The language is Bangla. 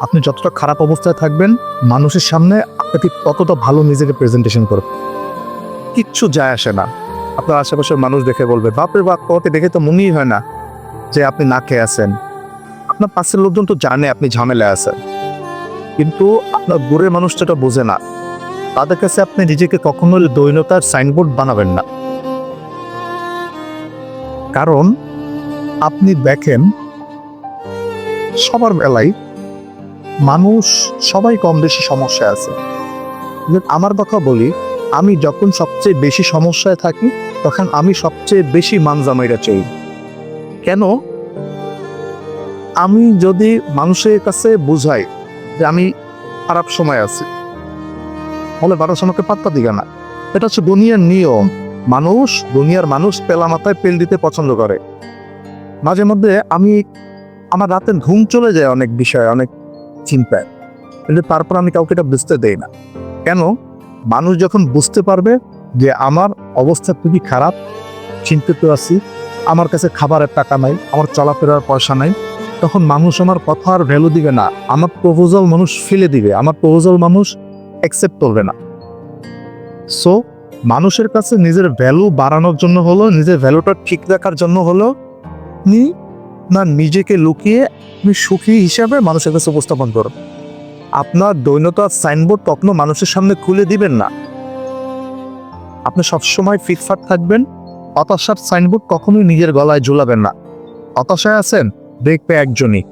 আপনি যতটা খারাপ অবস্থায় থাকবেন, মানুষের সামনে আপনাকে ততটা ভালো নিজেকে প্রেজেন্টেশন করবে কিচ্ছু যায় আসে না। আপনার আশেপাশের মানুষ দেখে বলবে, বাপরে বাপ, তোমাকে দেখে তো মনেই হয় না যে আপনি না খেয়ে আছেন। আপনার পাশের লোকজন তো জানে আপনি ঝামেলায় আছেন। কিন্তু আপনার দূরের মানুষটা এটা বোঝে না। তাদের কাছে আপনি নিজেকে কখনো দৈনতার সাইনবোর্ড বানাবেন না। কারণ আপনি দেখেন, সবার বেলায় মানুষ সবাই কম বেশি সমস্যায় আছে। আমার কথা বলি, আমি যখন সবচেয়ে বেশি সমস্যায় থাকি, তখন আমি সবচেয়ে বেশি মানজামাইরা চাই কেন? আমি যদি মানুষের কাছে বুঝাই যে আমি খারাপ সময় আছি, তাহলে মানুষ আমাকে পাত্তা দিবে না। এটা হচ্ছে দুনিয়ার নিয়ম। মানুষ, দুনিয়ার মানুষ পেলা মাথায় পেল দিতে পছন্দ করে। মাঝে মধ্যে আমি, আমার রাতে ঘুম চলে যায় অনেক বিষয়ে, অনেক চিন্তায় কিন্তু তারপর আমি কাউকে এটা বুঝতে দেই না। কেন? মানুষ যখন বুঝতে পারবে যে আমার অবস্থা খুবই খারাপ, চিন্তিত আছি, আমার কাছে খাবারের টাকা নাই, আমার চলাফেরার পয়সা নাই, তখন মানুষ আমার কথা আর ভ্যালু দিবে না। আমার প্রপোজাল মানুষ ফেলে দিবে। আমার প্রপোজাল মানুষ অ্যাকসেপ্ট করবে না। সো মানুষের কাছে নিজের ভ্যালু বাড়ানোর জন্য হলো, নিজের ভ্যালুটা ঠিক রাখার জন্য হলো আপনি না নিজেকে লুকিয়ে আপনি সুখী হিসাবে মানুষের কাছে উপস্থাপন করুন। আপনার দৈনতার সাইনবোর্ড কখনো মানুষের সামনে খুলে দিবেন না। আপনি সবসময় ফিটফাট থাকবেন, হতাশার সাইনবোর্ড কখনোই নিজের গলায় ঝুলাবেন না। হতাশায় আছেন, দেখবে একজনই।